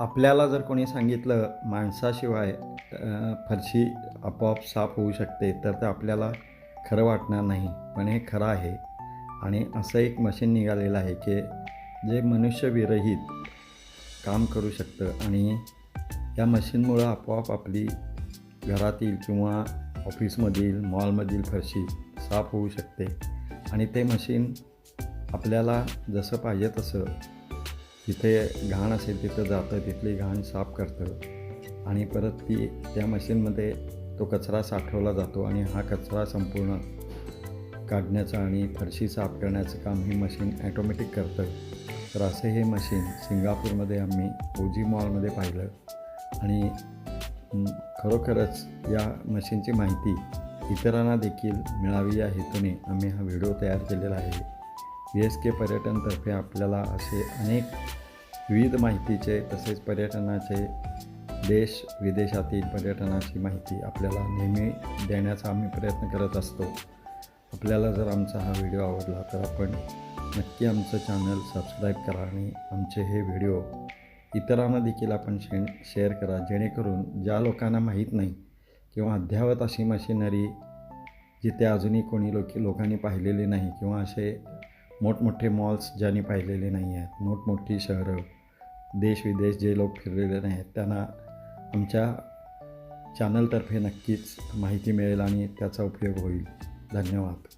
आपल्याला जर कोणी सांगितलं माणसाशिवाय फरशी आपोआप साफ होऊ शकते तर ते आपल्याला खरं वाटणार नाही. पण हे खरं आहे. आणि असं एक मशीन निघालेलं आहे की जे मनुष्यविरहित काम करू शकतं. आणि या मशीनमुळं आपोआप आपली घरातील किंवा ऑफिसमधील मॉलमधील फरशी साफ होऊ शकते. आणि ते मशीन आपल्याला जसं पाहिजे तसं जिथे घाण असेल तिथं जातं तिथली घाण साफ करतं. आणि परत ती त्या मशीनमध्ये तो कचरा साठवला जातो आणि हा कचरा संपूर्ण काढण्याचं आणि फरशी साफ करण्याचं काम ही मशीन ॲटोमॅटिक करतं. तर असं हे मशीन सिंगापूरमध्ये आम्ही ओजी मॉलमध्ये पाहिलं. आणि खरोखरच या मशीनची माहिती इतरांना देखील मिळावी या हेतूने आम्ही हा व्हिडिओ तयार केलेला आहे. व्ही एस के पर्यटनतर्फे आपल्याला असे अनेक विविध माहितीचे तसेच पर्यटनाचे देश विदेशातील पर्यटनाची माहिती आपल्याला नेहमी देण्याचा आम्ही प्रयत्न करत असतो. आपल्याला जर आमचा हा व्हिडिओ आवडला तर आपण नक्की आमचं चॅनल सबस्क्राईब करा आणि आमचे हे व्हिडिओ इतरांना देखील आपण शे शेअर करा जेणेकरून ज्या लोकांना माहीत नाही किंवा अद्यावत अशी मशिनरी जिथे अजूनही कोणी लोक लोकांनी पाहिलेली नाही किंवा असे मोठमोठे मॉल्स ज्यांनी पाहिलेले नाही आहेत मोठमोठी शहरं देश विदेश जे लोक फिरलेले नाही आहेत त्यांना आमच्या चॅनलतर्फे नक्कीच माहिती मिळेल आणि त्याचा उपयोग होईल. धन्यवाद.